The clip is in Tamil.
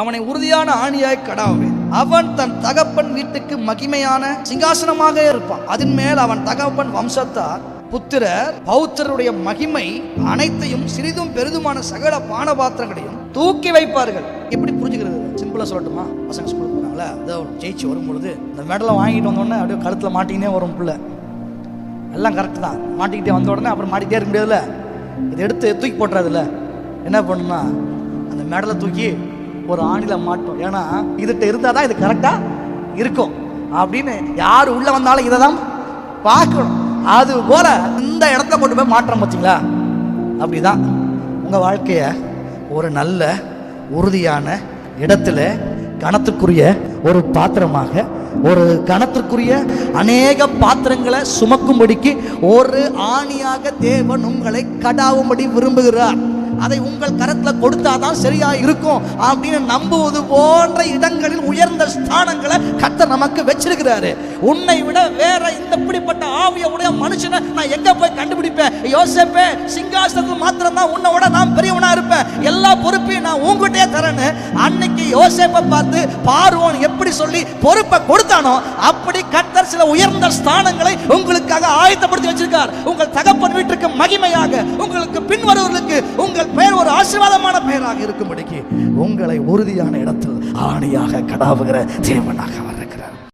அவனை உறுதியான ஆணியாய் கடாவேன். அவன் தன் தகப்பன் வீட்டுக்கு மகிமையான சிங்காசனமாக இருப்பான். அதன் மேல் அவன் தகப்பன் வம்சத்தார் புத்திரர் பௌத்தருடைய மகிமை அனைத்தையும் சிறிதும் பெரிதுமான சகல பானபாத்திரங்களையும் தூக்கி வைப்பார்கள். எப்படி புரிஞ்சுக்கிறது? சிம்பிளா சொல்லட்டுமா? பசங்க ஸ்கூலுக்கு போனாங்களா? அதோ ஜெயிச்சு வரும்பொழுது இந்த மெடலை வாங்கிட்டு வந்தோடனே அப்படியே கழுத்துல மாட்டிக்கினே வரும் பிள்ளை. எல்லாம் கரெக்ட் தான். மாட்டிக்கிட்டே வந்த உடனே அப்புறம் மாட்டிக்கிட்டே இருக்க முடியாதுல்ல? இதை எடுத்து தூக்கி போட்டுறதுல என்ன பண்ணுன்னா அந்த மெடலை தூக்கி ஒரு ஆணில மாட்டோம். ஏன்னா இதுகிட்ட இருந்தால் தான் இது கரெக்டாக இருக்கும். அப்படின்னு யார் உள்ளே வந்தாலும் இதை தான் பார்க்கணும். அது போல இந்த இடத்த கொண்டு போய் மாற்றம் பார்த்தீங்களா அப்படிதான். உங்கள் வாழ்க்கையை ஒரு நல்ல உறுதியான இடத்துல கணத்துக்குரிய ஒரு பாத்திரமாக ஒரு கணத்திற்குரிய அநேக பாத்திரங்களை சுமக்கும்படிக்கு ஒரு ஆணியாக தேவன் உங்களை கடாவும்படி விரும்புகிறார். அதை உங்கள் கரத்தில் கொடுத்தாதான் சரியா இருக்கும் அப்படின்னு நம்புவது போன்ற இடங்களில் உயர்ந்த ஸ்தானங்களை கத்த நமக்கு வச்சிருக்கிறாரு. உன்னை விட வேற இந்த இப்படிப்பட்ட ஆவிய உடைய மனுஷனை நான் எங்க போய் கண்டுபிடிப்பேன்? யோசிப்பேன் சிங்காசனத்தில் மாத்திரம் தான் உன்னை விட நான் நான் உங்ககிட்டயே தரேன்னு அன்னைக்கு யோசேப்பை பார்த்து பார்வோன் எப்படி சொல்லி பொறுப்பை கொடுத்தானோ அப்படி கர்த்தர் சில உயர்ந்த ஸ்தானங்களை உங்களுக்காக ஆயத்தப்படுத்தி வச்சிருக்கார். உங்கள் தகப்பன் வீட்டுக்கு மகிமையாக உங்களுக்கு பின்வருவர்களுக்கு உங்கள் பெயர் ஒரு ஆசீர்வாதமான பெயராக இருக்கும்படிக்கு உங்களை உறுதியான இடத்தில் ஆணியாக கடாவுகிற தேவனாக